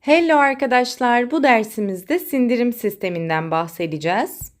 Hello arkadaşlar, bu dersimizde sindirim sisteminden bahsedeceğiz.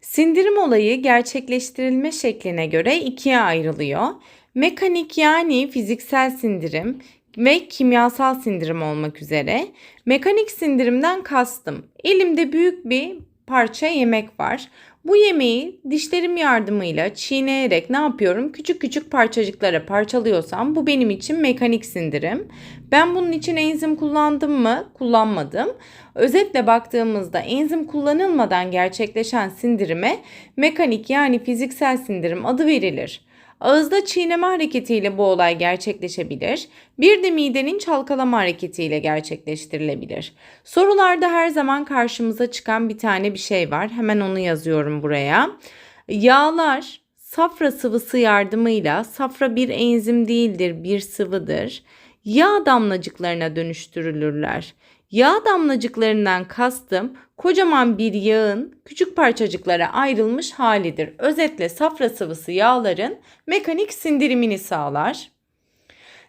Sindirim olayı gerçekleştirilme şekline göre ikiye ayrılıyor. Mekanik yani fiziksel sindirim ve kimyasal sindirim olmak üzere. Mekanik sindirimden kastım. Elimde büyük bir parça yemek var. Bu yemeği dişlerim yardımıyla çiğneyerek ne yapıyorum? Küçük küçük parçacıklara parçalıyorsam bu benim için mekanik sindirim. Ben bunun için enzim kullandım mı? Kullanmadım. Özetle baktığımızda enzim kullanılmadan gerçekleşen sindirime mekanik yani fiziksel sindirim adı verilir. Ağızda çiğneme hareketiyle bu olay gerçekleşebilir. Bir de midenin çalkalama hareketiyle gerçekleştirilebilir. Sorularda her zaman karşımıza çıkan bir tane bir şey var. Hemen onu yazıyorum buraya. Yağlar safra sıvısı yardımıyla safra bir enzim değildir, bir sıvıdır. Yağ damlacıklarına dönüştürülürler. Yağ damlacıklarından kastım kocaman bir yağın küçük parçacıklara ayrılmış halidir. Özetle safra sıvısı yağların mekanik sindirimini sağlar.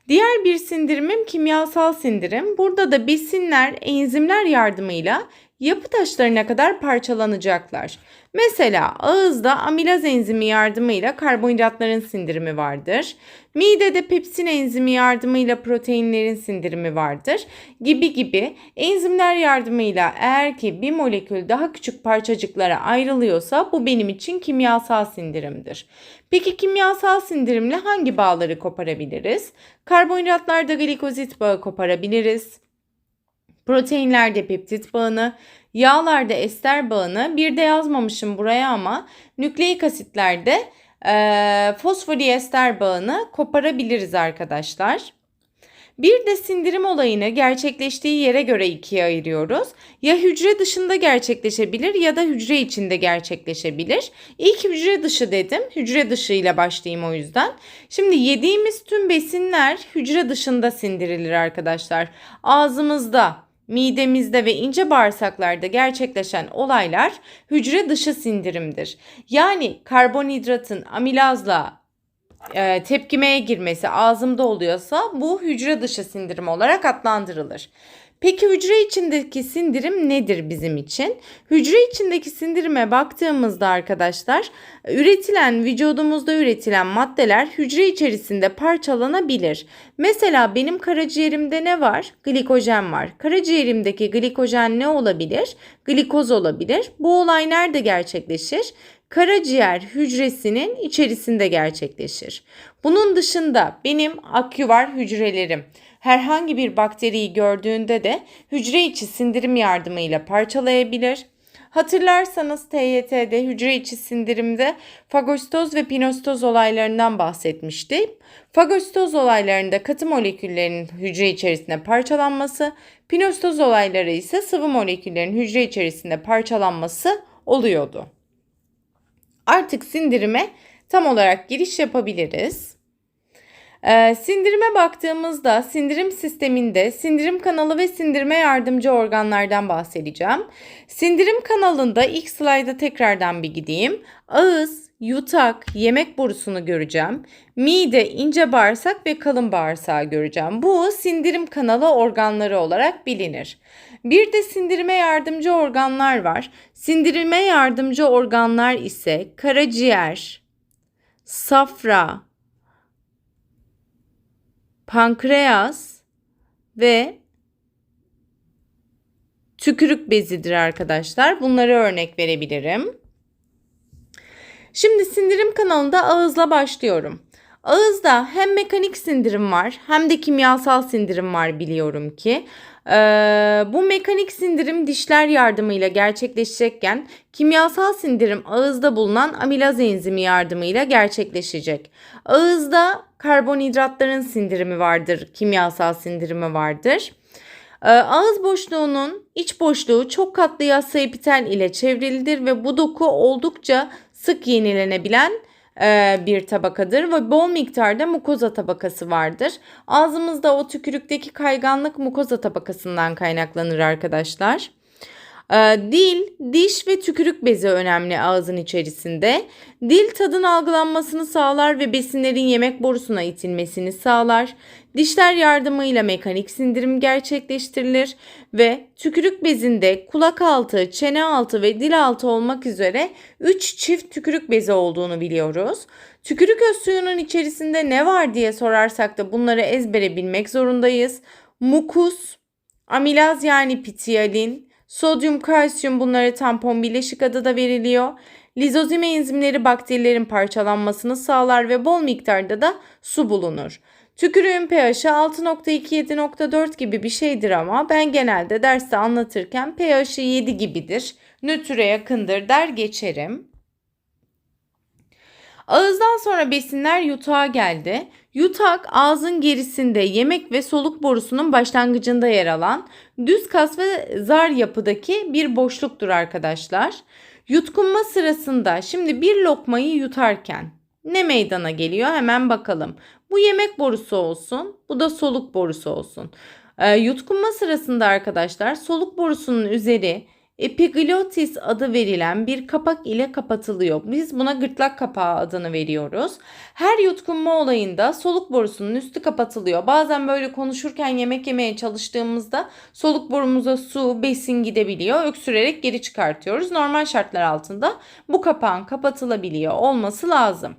Diğer bir sindirimim kimyasal sindirim. Burada da besinler enzimler yardımıyla yapı taşlarına kadar parçalanacaklar. Mesela ağızda amilaz enzimi yardımıyla karbonhidratların sindirimi vardır. Midede pepsin enzimi yardımıyla proteinlerin sindirimi vardır. Gibi gibi enzimler yardımıyla eğer ki bir molekül daha küçük parçacıklara ayrılıyorsa bu benim için kimyasal sindirimdir. Peki kimyasal sindirimle hangi bağları koparabiliriz? Karbonhidratlarda glikozit bağı koparabiliriz. Proteinlerde peptit bağını, yağlarda ester bağını, bir de yazmamışım buraya ama nükleik asitlerde e, fosfodiester bağını koparabiliriz arkadaşlar. Bir de sindirim olayını gerçekleştiği yere göre ikiye ayırıyoruz. Ya hücre dışında gerçekleşebilir ya da hücre içinde gerçekleşebilir. İlk hücre dışı dedim. Hücre dışı ile başlayayım o yüzden. Şimdi yediğimiz tüm besinler hücre dışında sindirilir arkadaşlar. Ağzımızda, midemizde ve ince bağırsaklarda gerçekleşen olaylar hücre dışı sindirimdir. Yani karbonhidratın amilazla e, tepkimeye girmesi ağzımda oluyorsa bu hücre dışı sindirim olarak adlandırılır. Peki hücre içindeki sindirim nedir bizim için? Hücre içindeki sindirime baktığımızda arkadaşlar üretilen vücudumuzda üretilen maddeler hücre içerisinde parçalanabilir. Mesela benim karaciğerimde ne var? Glikojen var. Karaciğerimdeki glikojen ne olabilir? Glikoz olabilir. Bu olay nerede gerçekleşir? karaciğer hücresinin içerisinde gerçekleşir. Bunun dışında benim aküvar hücrelerim herhangi bir bakteriyi gördüğünde de hücre içi sindirim yardımıyla parçalayabilir. Hatırlarsanız TYT'de hücre içi sindirimde fagostoz ve pinostoz olaylarından bahsetmiştim. Fagostoz olaylarında katı moleküllerin hücre içerisinde parçalanması, pinostoz olayları ise sıvı moleküllerin hücre içerisinde parçalanması oluyordu. Artık sindirime tam olarak giriş yapabiliriz. Ee, sindirime baktığımızda sindirim sisteminde sindirim kanalı ve sindirime yardımcı organlardan bahsedeceğim. Sindirim kanalında ilk slayda tekrardan bir gideyim. Ağız, yutak, yemek borusunu göreceğim. Mide, ince bağırsak ve kalın bağırsağı göreceğim. Bu sindirim kanalı organları olarak bilinir. Bir de sindirime yardımcı organlar var. Sindirime yardımcı organlar ise karaciğer, safra, pankreas ve tükürük bezidir arkadaşlar. Bunları örnek verebilirim. Şimdi sindirim kanalında ağızla başlıyorum. Ağızda hem mekanik sindirim var hem de kimyasal sindirim var biliyorum ki. Ee, bu mekanik sindirim dişler yardımıyla gerçekleşecekken kimyasal sindirim ağızda bulunan amilaz enzimi yardımıyla gerçekleşecek. Ağızda karbonhidratların sindirimi vardır, kimyasal sindirimi vardır. Ee, ağız boşluğunun iç boşluğu çok katlı yassı epitel ile çevrilidir ve bu doku oldukça sık yenilenebilen bir tabakadır ve bol miktarda mukoza tabakası vardır. Ağzımızda o tükürükteki kayganlık mukoza tabakasından kaynaklanır arkadaşlar. Ee, Dil, diş ve tükürük bezi önemli ağzın içerisinde. Dil tadın algılanmasını sağlar ve besinlerin yemek borusuna itilmesini sağlar. Dişler yardımıyla mekanik sindirim gerçekleştirilir ve tükürük bezinde kulak altı, çene altı ve dil altı olmak üzere 3 çift tükürük bezi olduğunu biliyoruz. Tükürük öz suyunun içerisinde ne var diye sorarsak da bunları ezbere bilmek zorundayız. Mukus, amilaz yani pitiyalin, sodyum, kalsiyum bunlara tampon bileşik adı da veriliyor. Lizozim enzimleri bakterilerin parçalanmasını sağlar ve bol miktarda da su bulunur. Tükürüğün pH'i 6.2-7.4 gibi bir şeydir ama ben genelde derste anlatırken pH'i 7 gibidir. Nötre yakındır der geçerim. Ağızdan sonra besinler yutağa geldi. Yutak ağzın gerisinde yemek ve soluk borusunun başlangıcında yer alan düz kas ve zar yapıdaki bir boşluktur arkadaşlar. Yutkunma sırasında şimdi bir lokmayı yutarken ne meydana geliyor hemen bakalım. Bu yemek borusu olsun, bu da soluk borusu olsun. E, yutkunma sırasında arkadaşlar soluk borusunun üzeri Epiglotis adı verilen bir kapak ile kapatılıyor. Biz buna gırtlak kapağı adını veriyoruz. Her yutkunma olayında soluk borusunun üstü kapatılıyor. Bazen böyle konuşurken yemek yemeye çalıştığımızda soluk borumuza su, besin gidebiliyor. Öksürerek geri çıkartıyoruz. Normal şartlar altında bu kapağın kapatılabiliyor olması lazım.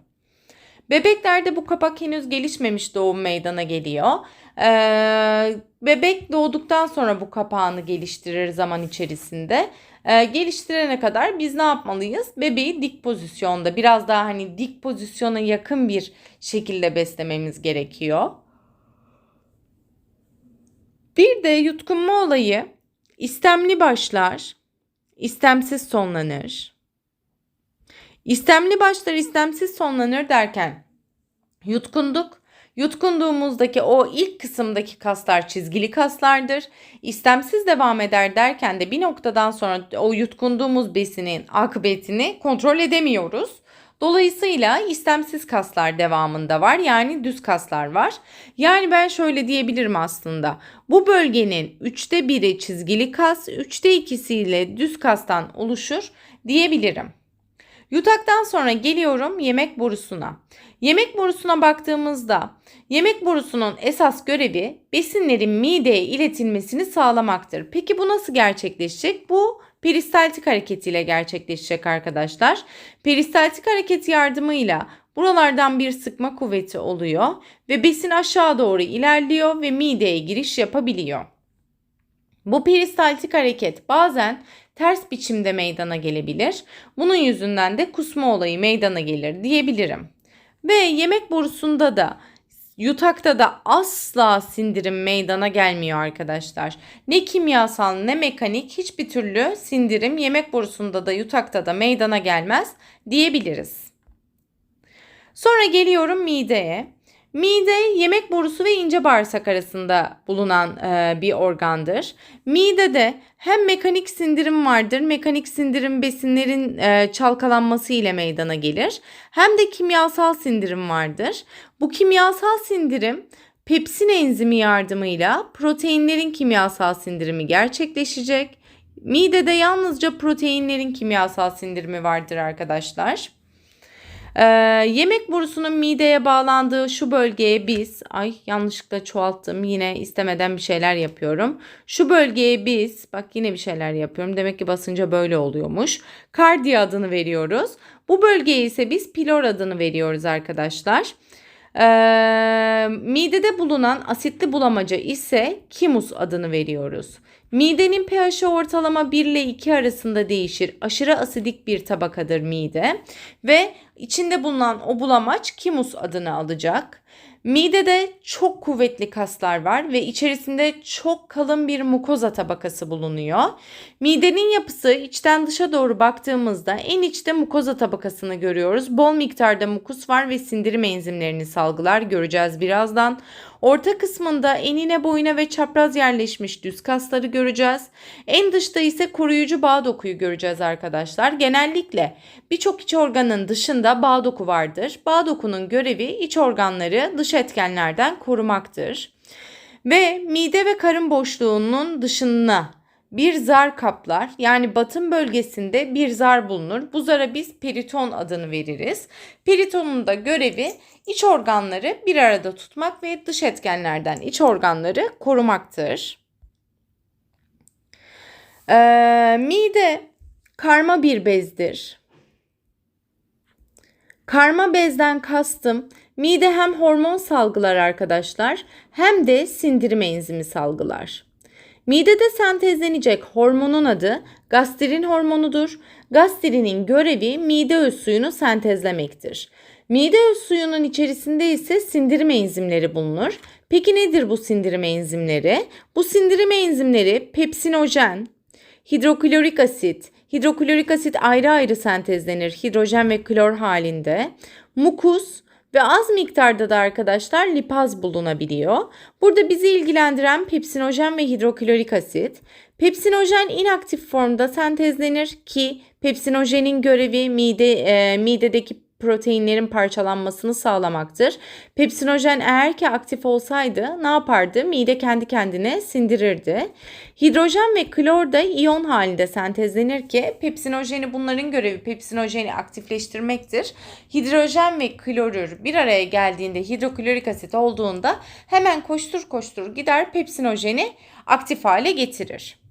Bebeklerde bu kapak henüz gelişmemiş doğum meydana geliyor. Ee, bebek doğduktan sonra bu kapağını geliştirir zaman içerisinde. Ee, geliştirene kadar biz ne yapmalıyız? Bebeği dik pozisyonda biraz daha hani dik pozisyona yakın bir şekilde beslememiz gerekiyor. Bir de yutkunma olayı istemli başlar, istemsiz sonlanır. İstemli başlar istemsiz sonlanır derken yutkunduk. Yutkunduğumuzdaki o ilk kısımdaki kaslar çizgili kaslardır. İstemsiz devam eder derken de bir noktadan sonra o yutkunduğumuz besinin akıbetini kontrol edemiyoruz. Dolayısıyla istemsiz kaslar devamında var. Yani düz kaslar var. Yani ben şöyle diyebilirim aslında. Bu bölgenin 3'te 1'i çizgili kas, 3'te 2'siyle düz kastan oluşur diyebilirim. Yutaktan sonra geliyorum yemek borusuna. Yemek borusuna baktığımızda yemek borusunun esas görevi besinlerin mideye iletilmesini sağlamaktır. Peki bu nasıl gerçekleşecek? Bu peristaltik hareketiyle gerçekleşecek arkadaşlar. Peristaltik hareket yardımıyla buralardan bir sıkma kuvveti oluyor ve besin aşağı doğru ilerliyor ve mideye giriş yapabiliyor. Bu peristaltik hareket bazen ters biçimde meydana gelebilir. Bunun yüzünden de kusma olayı meydana gelir diyebilirim. Ve yemek borusunda da yutakta da asla sindirim meydana gelmiyor arkadaşlar. Ne kimyasal ne mekanik hiçbir türlü sindirim yemek borusunda da yutakta da meydana gelmez diyebiliriz. Sonra geliyorum mideye. Mide yemek borusu ve ince bağırsak arasında bulunan e, bir organdır. Midede hem mekanik sindirim vardır. Mekanik sindirim besinlerin e, çalkalanması ile meydana gelir. Hem de kimyasal sindirim vardır. Bu kimyasal sindirim pepsin enzimi yardımıyla proteinlerin kimyasal sindirimi gerçekleşecek. Midede yalnızca proteinlerin kimyasal sindirimi vardır arkadaşlar. Ee, yemek borusunun mideye bağlandığı şu bölgeye biz, ay yanlışlıkla çoğalttım yine istemeden bir şeyler yapıyorum. Şu bölgeye biz, bak yine bir şeyler yapıyorum demek ki basınca böyle oluyormuş. Kardiya adını veriyoruz. Bu bölgeye ise biz pilor adını veriyoruz arkadaşlar. Ee, midede bulunan asitli bulamaca ise kimus adını veriyoruz. Midenin pH'i ortalama 1 ile 2 arasında değişir. Aşırı asidik bir tabakadır mide ve içinde bulunan o bulamaç kimus adını alacak. Midede çok kuvvetli kaslar var ve içerisinde çok kalın bir mukoza tabakası bulunuyor. Midenin yapısı içten dışa doğru baktığımızda en içte mukoza tabakasını görüyoruz. Bol miktarda mukus var ve sindirim enzimlerini salgılar göreceğiz birazdan. Orta kısmında enine boyuna ve çapraz yerleşmiş düz kasları göreceğiz. En dışta ise koruyucu bağ dokuyu göreceğiz arkadaşlar. Genellikle birçok iç organın dışında bağ doku vardır. Bağ dokunun görevi iç organları dış etkenlerden korumaktır. Ve mide ve karın boşluğunun dışına bir zar kaplar. Yani batın bölgesinde bir zar bulunur. Bu zara biz periton adını veririz. Peritonun da görevi iç organları bir arada tutmak ve dış etkenlerden iç organları korumaktır. Ee, mide karma bir bezdir. Karma bezden kastım mide hem hormon salgılar arkadaşlar hem de sindirim enzimi salgılar. Midede sentezlenecek hormonun adı gastrin hormonudur. Gastrinin görevi mide öz suyunu sentezlemektir. Mide öz suyunun içerisinde ise sindirim enzimleri bulunur. Peki nedir bu sindirim enzimleri? Bu sindirim enzimleri pepsinojen, hidroklorik asit, hidroklorik asit ayrı ayrı sentezlenir hidrojen ve klor halinde. Mukus ve az miktarda da arkadaşlar lipaz bulunabiliyor. Burada bizi ilgilendiren pepsinojen ve hidroklorik asit. Pepsinojen inaktif formda sentezlenir ki pepsinojenin görevi mide e, midedeki proteinlerin parçalanmasını sağlamaktır. Pepsinojen eğer ki aktif olsaydı ne yapardı? Mide kendi kendine sindirirdi. Hidrojen ve klor da iyon halinde sentezlenir ki pepsinojeni bunların görevi pepsinojeni aktifleştirmektir. Hidrojen ve klorür bir araya geldiğinde hidroklorik asit olduğunda hemen koştur koştur gider pepsinojeni aktif hale getirir.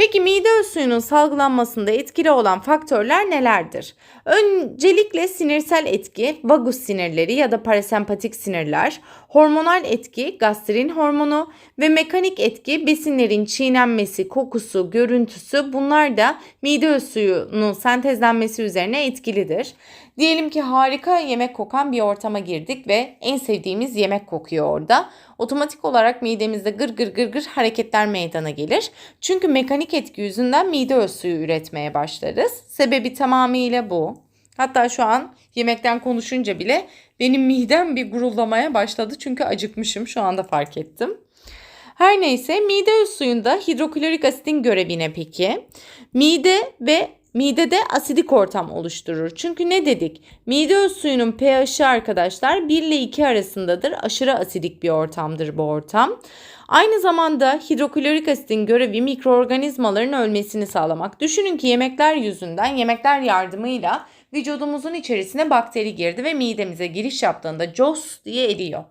Peki mide suyunun salgılanmasında etkili olan faktörler nelerdir? Öncelikle sinirsel etki, vagus sinirleri ya da parasempatik sinirler, hormonal etki, gastrin hormonu ve mekanik etki, besinlerin çiğnenmesi, kokusu, görüntüsü bunlar da mide suyunun sentezlenmesi üzerine etkilidir. Diyelim ki harika yemek kokan bir ortama girdik ve en sevdiğimiz yemek kokuyor orada. Otomatik olarak midemizde gır gır gır gır hareketler meydana gelir. Çünkü mekanik etki yüzünden mide suyu üretmeye başlarız. Sebebi tamamıyla bu. Hatta şu an yemekten konuşunca bile benim midem bir gurullamaya başladı çünkü acıkmışım şu anda fark ettim. Her neyse mide suyunda hidroklorik asitin görevine peki? Mide ve midede asidik ortam oluşturur. Çünkü ne dedik? Mide suyunun pH'i arkadaşlar 1 ile 2 arasındadır. Aşırı asidik bir ortamdır bu ortam. Aynı zamanda hidroklorik asitin görevi mikroorganizmaların ölmesini sağlamak. Düşünün ki yemekler yüzünden, yemekler yardımıyla vücudumuzun içerisine bakteri girdi ve midemize giriş yaptığında COS diye eriyor.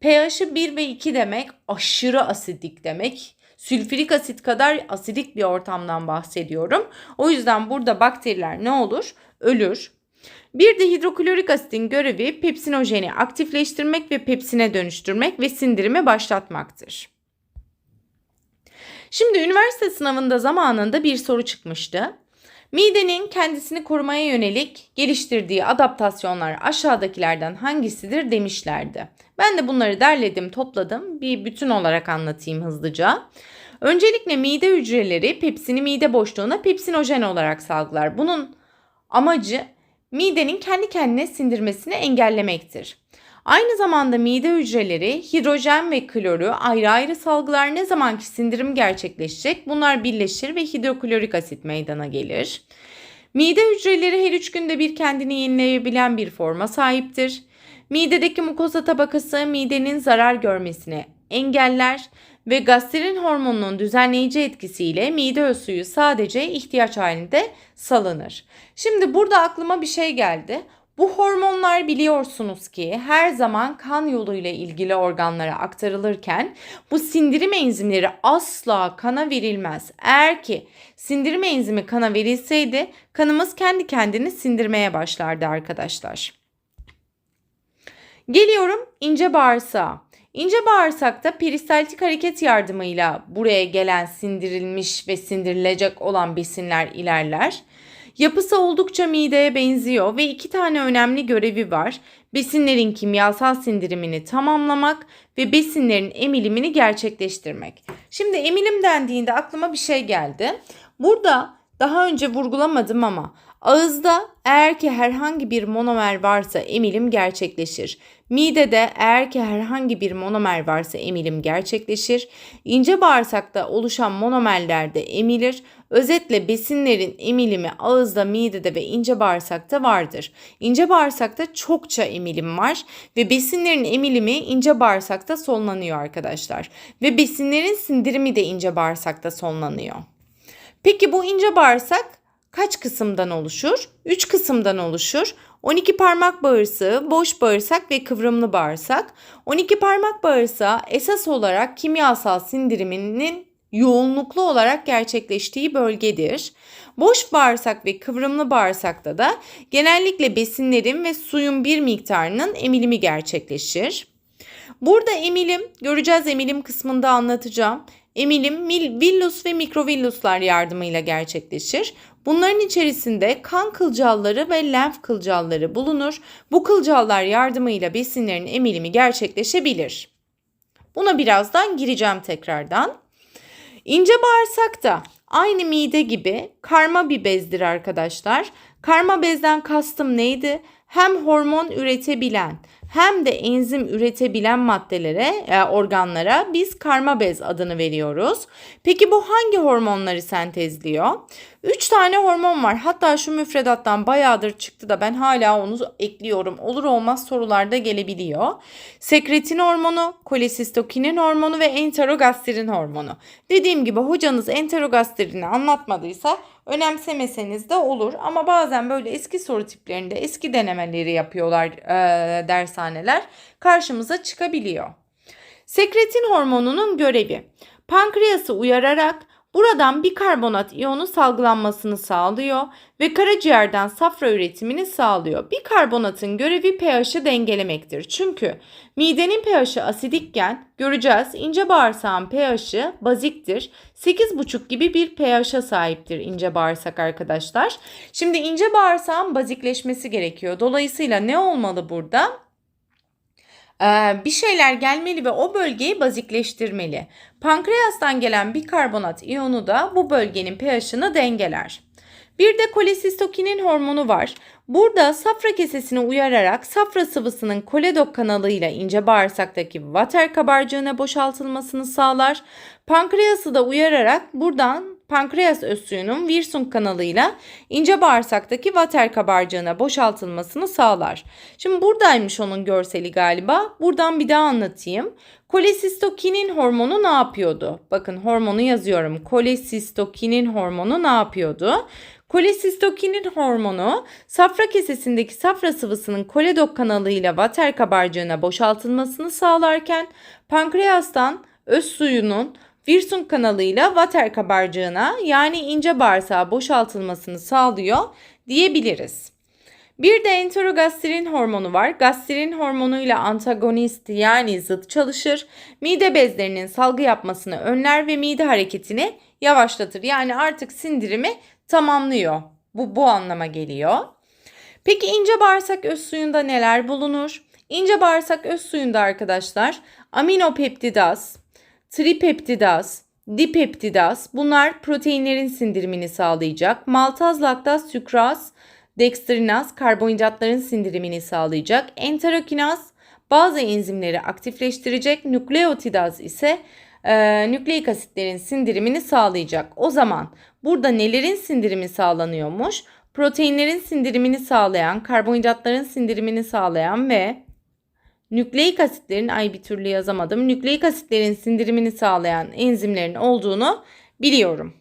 pH'i 1 ve 2 demek aşırı asidik demek. Sülfürik asit kadar asidik bir ortamdan bahsediyorum. O yüzden burada bakteriler ne olur? Ölür. Bir de hidroklorik asitin görevi pepsinojeni aktifleştirmek ve pepsine dönüştürmek ve sindirimi başlatmaktır. Şimdi üniversite sınavında zamanında bir soru çıkmıştı. Midenin kendisini korumaya yönelik geliştirdiği adaptasyonlar aşağıdakilerden hangisidir demişlerdi. Ben de bunları derledim, topladım. Bir bütün olarak anlatayım hızlıca. Öncelikle mide hücreleri pepsini mide boşluğuna pepsinojen olarak salgılar. Bunun amacı midenin kendi kendine sindirmesini engellemektir. Aynı zamanda mide hücreleri hidrojen ve kloru ayrı ayrı salgılar ne zamanki sindirim gerçekleşecek bunlar birleşir ve hidroklorik asit meydana gelir. Mide hücreleri her üç günde bir kendini yenileyebilen bir forma sahiptir. Midedeki mukoza tabakası midenin zarar görmesini engeller ve gastrin hormonunun düzenleyici etkisiyle mide öz suyu sadece ihtiyaç halinde salınır. Şimdi burada aklıma bir şey geldi. Bu hormonlar biliyorsunuz ki her zaman kan yoluyla ilgili organlara aktarılırken bu sindirim enzimleri asla kana verilmez. Eğer ki sindirim enzimi kana verilseydi kanımız kendi kendini sindirmeye başlardı arkadaşlar. Geliyorum ince bağırsağa. İnce bağırsakta peristaltik hareket yardımıyla buraya gelen sindirilmiş ve sindirilecek olan besinler ilerler. Yapısı oldukça mideye benziyor ve iki tane önemli görevi var. Besinlerin kimyasal sindirimini tamamlamak ve besinlerin emilimini gerçekleştirmek. Şimdi emilim dendiğinde aklıma bir şey geldi. Burada daha önce vurgulamadım ama ağızda eğer ki herhangi bir monomer varsa emilim gerçekleşir. Midede eğer ki herhangi bir monomer varsa emilim gerçekleşir. İnce bağırsakta oluşan monomerler de emilir. Özetle besinlerin emilimi ağızda, midede ve ince bağırsakta vardır. İnce bağırsakta çokça emilim var ve besinlerin emilimi ince bağırsakta sonlanıyor arkadaşlar. Ve besinlerin sindirimi de ince bağırsakta sonlanıyor. Peki bu ince bağırsak kaç kısımdan oluşur? 3 kısımdan oluşur. 12 parmak bağırsağı, boş bağırsak ve kıvrımlı bağırsak. 12 parmak bağırsağı esas olarak kimyasal sindiriminin yoğunluklu olarak gerçekleştiği bölgedir. Boş bağırsak ve kıvrımlı bağırsakta da genellikle besinlerin ve suyun bir miktarının emilimi gerçekleşir. Burada emilim, göreceğiz emilim kısmında anlatacağım. Emilim villus ve mikrovilluslar yardımıyla gerçekleşir. Bunların içerisinde kan kılcalları ve lenf kılcalları bulunur. Bu kılcallar yardımıyla besinlerin emilimi gerçekleşebilir. Buna birazdan gireceğim tekrardan. İnce bağırsak da aynı mide gibi karma bir bezdir arkadaşlar. Karma bezden kastım neydi? Hem hormon üretebilen hem de enzim üretebilen maddelere, e, organlara biz karma bez adını veriyoruz. Peki bu hangi hormonları sentezliyor? 3 tane hormon var. Hatta şu müfredattan bayağıdır çıktı da ben hala onu ekliyorum. Olur olmaz sorularda gelebiliyor. Sekretin hormonu, kolesistokinin hormonu ve enterogastrin hormonu. Dediğim gibi hocanız enterogastrini anlatmadıysa önemsemeseniz de olur. Ama bazen böyle eski soru tiplerinde eski denemeleri yapıyorlar e, dershaneler. Karşımıza çıkabiliyor. Sekretin hormonunun görevi pankreası uyararak Buradan bikarbonat iyonu salgılanmasını sağlıyor ve karaciğerden safra üretimini sağlıyor. Bikarbonatın görevi pH'ı dengelemektir. Çünkü midenin pH'ı asidikken göreceğiz ince bağırsağın pH'ı baziktir. 8,5 gibi bir pH'a sahiptir ince bağırsak arkadaşlar. Şimdi ince bağırsağın bazikleşmesi gerekiyor. Dolayısıyla ne olmalı burada? Bir şeyler gelmeli ve o bölgeyi bazikleştirmeli. Pankreastan gelen bikarbonat iyonu da bu bölgenin pH'ını dengeler. Bir de kolesistokinin hormonu var. Burada safra kesesini uyararak safra sıvısının koledok kanalıyla ince bağırsaktaki vater kabarcığına boşaltılmasını sağlar. Pankreası da uyararak buradan pankreas suyunun Wirsung kanalıyla ince bağırsaktaki vater kabarcığına boşaltılmasını sağlar. Şimdi buradaymış onun görseli galiba. Buradan bir daha anlatayım. Kolesistokinin hormonu ne yapıyordu? Bakın hormonu yazıyorum. Kolesistokinin hormonu ne yapıyordu? Kolesistokinin hormonu safra kesesindeki safra sıvısının koledok kanalıyla vater kabarcığına boşaltılmasını sağlarken pankreastan öz suyunun Wirsung kanalıyla vater kabarcığına yani ince bağırsağa boşaltılmasını sağlıyor diyebiliriz. Bir de enterogastrin hormonu var. Gastrin hormonuyla antagonist yani zıt çalışır. Mide bezlerinin salgı yapmasını önler ve mide hareketini yavaşlatır. Yani artık sindirimi tamamlıyor. Bu bu anlama geliyor. Peki ince bağırsak öz suyunda neler bulunur? İnce bağırsak öz suyunda arkadaşlar aminopeptidaz, tripeptidaz, dipeptidaz bunlar proteinlerin sindirimini sağlayacak. Maltaz, laktaz, sükraz, dekstrinaz karbonhidratların sindirimini sağlayacak. Enterokinaz bazı enzimleri aktifleştirecek. Nükleotidaz ise e, nükleik asitlerin sindirimini sağlayacak. O zaman burada nelerin sindirimi sağlanıyormuş? Proteinlerin sindirimini sağlayan, karbonhidratların sindirimini sağlayan ve nükleik asitlerin ay bir türlü yazamadım. Nükleik asitlerin sindirimini sağlayan enzimlerin olduğunu biliyorum.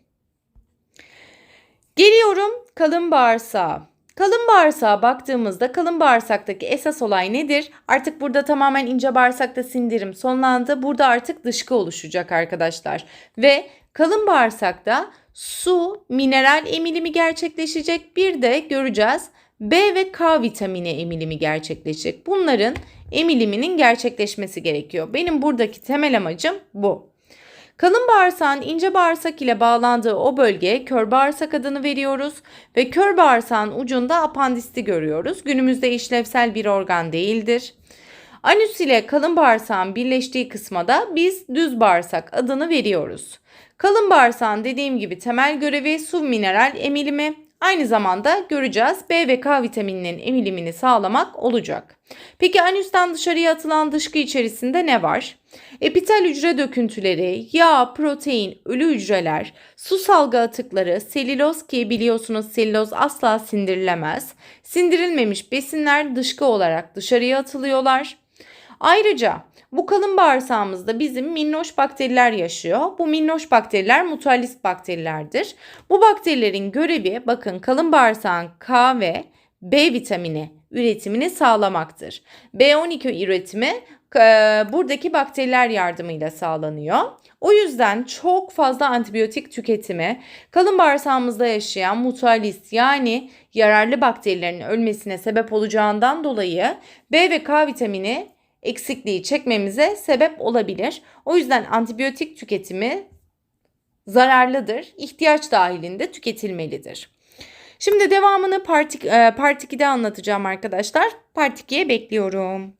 Geliyorum kalın bağırsağa. Kalın bağırsağa baktığımızda kalın bağırsaktaki esas olay nedir? Artık burada tamamen ince bağırsakta sindirim sonlandı. Burada artık dışkı oluşacak arkadaşlar. Ve kalın bağırsakta su, mineral emilimi gerçekleşecek. Bir de göreceğiz B ve K vitamini emilimi gerçekleşecek. Bunların emiliminin gerçekleşmesi gerekiyor. Benim buradaki temel amacım bu. Kalın bağırsağın ince bağırsak ile bağlandığı o bölgeye kör bağırsak adını veriyoruz ve kör bağırsağın ucunda apandisti görüyoruz. Günümüzde işlevsel bir organ değildir. Anüs ile kalın bağırsağın birleştiği kısma da biz düz bağırsak adını veriyoruz. Kalın bağırsağın dediğim gibi temel görevi su mineral emilimi, Aynı zamanda göreceğiz B ve K vitamininin emilimini sağlamak olacak. Peki anüsten dışarıya atılan dışkı içerisinde ne var? Epitel hücre döküntüleri, yağ, protein, ölü hücreler, su salgı atıkları, selüloz ki biliyorsunuz selüloz asla sindirilemez. Sindirilmemiş besinler dışkı olarak dışarıya atılıyorlar. Ayrıca Bu kalın bağırsağımızda bizim minnoş bakteriler yaşıyor. Bu minnoş bakteriler mutualist bakterilerdir. Bu bakterilerin görevi bakın kalın bağırsağın K ve B vitamini üretimini sağlamaktır. B12 üretimi e, buradaki bakteriler yardımıyla sağlanıyor. O yüzden çok fazla antibiyotik tüketimi kalın bağırsağımızda yaşayan mutualist yani yararlı bakterilerin ölmesine sebep olacağından dolayı B ve K vitamini eksikliği çekmemize sebep olabilir. O yüzden antibiyotik tüketimi zararlıdır. İhtiyaç dahilinde tüketilmelidir. Şimdi devamını part, e, part 2'de anlatacağım arkadaşlar. Part 2'ye bekliyorum.